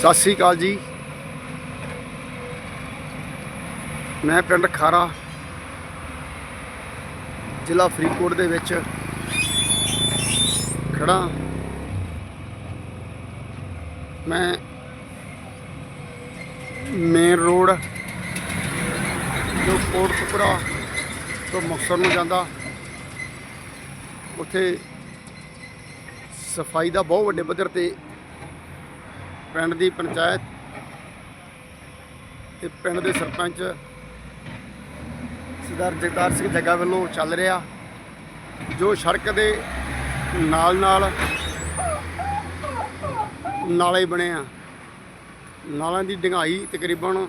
ਸਤਿ ਸ੍ਰੀ ਅਕਾਲ ਜੀ। ਮੈਂ ਪਿੰਡ ਖਾਰਾ, ਜ਼ਿਲ੍ਹਾ ਫਰੀਦਕੋਟ ਦੇ ਵਿੱਚ ਖੜਾ ਮੈਂ ਮੇਨ ਰੋਡ ਜੋ ਕੋਟਕਪੁਰਾ ਤੋਂ ਮੁਕਤਸਰ ਨੂੰ ਜਾਂਦਾ। ਉੱਥੇ ਸਫ਼ਾਈ ਦਾ ਬਹੁਤ ਵੱਡੇ ਪੱਧਰ ਤੇ ਪਿੰਡ ਦੀ ਪੰਚਾਇਤ ਤੇ ਪਿੰਡ ਦੇ ਸਰਪੰਚ ਸਰਦਾਰ ਜਗਤਾਰ ਸਿੰਘ ਜੱਗਾ ਵੱਲੋਂ ਚੱਲ ਰਿਹਾ, ਜੋ ਸੜਕ ਦੇ ਨਾਲ ਨਾਲ ਨਾਲੇ ਬਣੇ ਆ। ਨਾਲਾਂ ਦੀ ਡੰਗਾਈ ਤਕਰੀਬਨ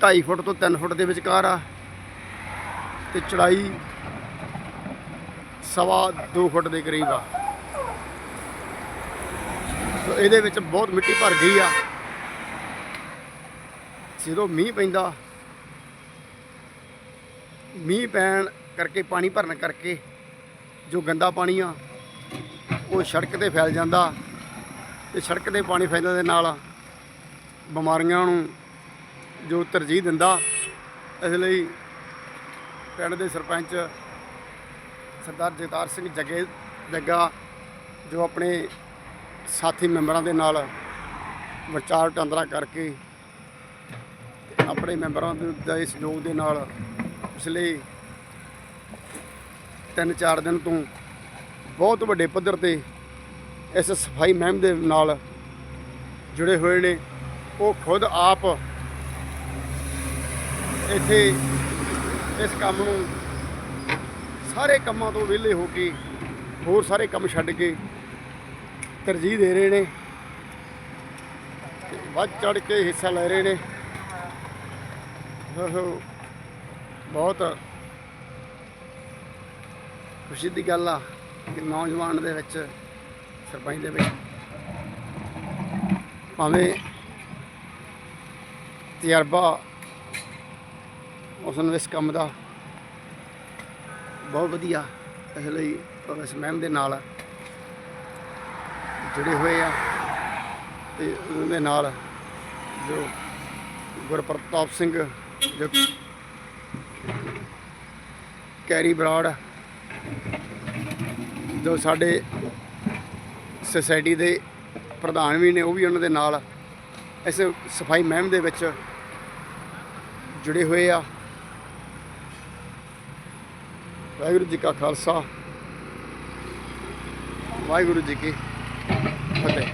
2.5 ਫੁੱਟ ਤੋਂ 3 ਫੁੱਟ ਦੇ ਵਿਚਕਾਰ ਆ ਤੇ ਚੜਾਈ ਸਵਾ 2 ਫੁੱਟ ਦੇ ਕਰੀਬ ਆ। ਇਹਦੇ ਵਿੱਚ ਬਹੁਤ ਮਿੱਟੀ ਭਰ ਗਈ ਆ। ਜਦੋਂ ਮੀਂਹ ਪੈਂਦਾ, ਮੀਂਹ ਪੈਣ ਕਰਕੇ, ਪਾਣੀ ਭਰਨ ਕਰਕੇ ਜੋ ਗੰਦਾ ਪਾਣੀ ਆ, ਉਹ ਸੜਕ ਤੇ ਫੈਲ ਜਾਂਦਾ ਤੇ ਸੜਕ ਤੇ ਪਾਣੀ ਫੈਲਣ ਦੇ ਨਾਲ ਬਿਮਾਰੀਆਂ ਨੂੰ ਜੋ ਤਰਜੀਹ ਦਿੰਦਾ, ਇਸ ਲਈ ਪਿੰਡ ਦੇ ਸਰਪੰਚ ਸਰਦਾਰ ਜਗਤਾਰ ਸਿੰਘ ਜੱਗੇ ਜੱਗਾ ਜੋ ਆਪਣੇ ਸਾਥੀ ਮੈਂਬਰਾਂ ਦੇ ਨਾਲ ਵਿਚਾਰ ਵਟਾਂਦਰਾ ਕਰਕੇ ਆਪਣੇ ਮੈਂਬਰਾਂ ਦੇ ਸਹਿਯੋਗ ਦੇ ਨਾਲ ਪਿਛਲੇ ਤਿੰਨ ਚਾਰ ਦਿਨ ਤੋਂ ਬਹੁਤ ਵੱਡੇ ਪੱਧਰ ਤੇ ਇਸ ਸਫ਼ਾਈ ਮਹਿਮ ਦੇ ਨਾਲ ਜੁੜੇ ਹੋਏ ਨੇ। ਉਹ ਖੁਦ ਆਪ ਇੱਥੇ ਇਸ ਕੰਮ ਨੂੰ ਸਾਰੇ ਕੰਮਾਂ ਤੋਂ ਵਿਹਲੇ ਹੋ ਕੇ ਹੋਰ ਸਾਰੇ ਕੰਮ ਛੱਡ ਕੇ ਤਰਜੀਹ ਦੇ ਰਹੇ ਨੇ। ਵੱਧ ਚੜ ਕੇ ਹਿੱਸਾ ਲੈ ਰਹੇ ਨੇ। ਬਹੁਤ ਖੁਸ਼ੀ ਦੀ ਗੱਲ ਆ ਕਿ ਨੌਜਵਾਨ ਦੇ ਵਿੱਚ, ਸਰਪੰਚ ਦੇ ਵਿੱਚ ਭਾਵੇਂ ਤਜਰਬਾ ਉਸ ਨੂੰ ਇਸ ਕੰਮ ਦਾ ਬਹੁਤ ਵਧੀਆ ਇਸ ਲਈ ਉਹ ਇਸ ਮਹਿਮ ਦੇ ਨਾਲ ਜੁੜੇ ਹੋਏ ਆ ਤੇ ਦੇ ਨਾਲ ਜੋ ਗੁਰਪ੍ਰਤਾਪ ਸਿੰਘ ਜੋ ਕੈਰੀ ਬਰਾੜ ਜੋ ਸਾਡੇ ਸੁਸਾਇਟੀ ਦੇ ਪ੍ਰਧਾਨ ਵੀ ਨੇ, ਉਹ ਵੀ ਉਹਨਾਂ ਦੇ ਨਾਲ ਇਸ ਸਫ਼ਾਈ ਮਹਿਮ ਦੇ ਵਿੱਚ ਜੁੜੇ ਹੋਏ ਆ। ਵਾਹਿਗੁਰੂ ਜੀ ਕਾ ਖਾਲਸਾ, ਵਾਹਿਗੁਰੂ ਜੀ ਕੀ Phật tử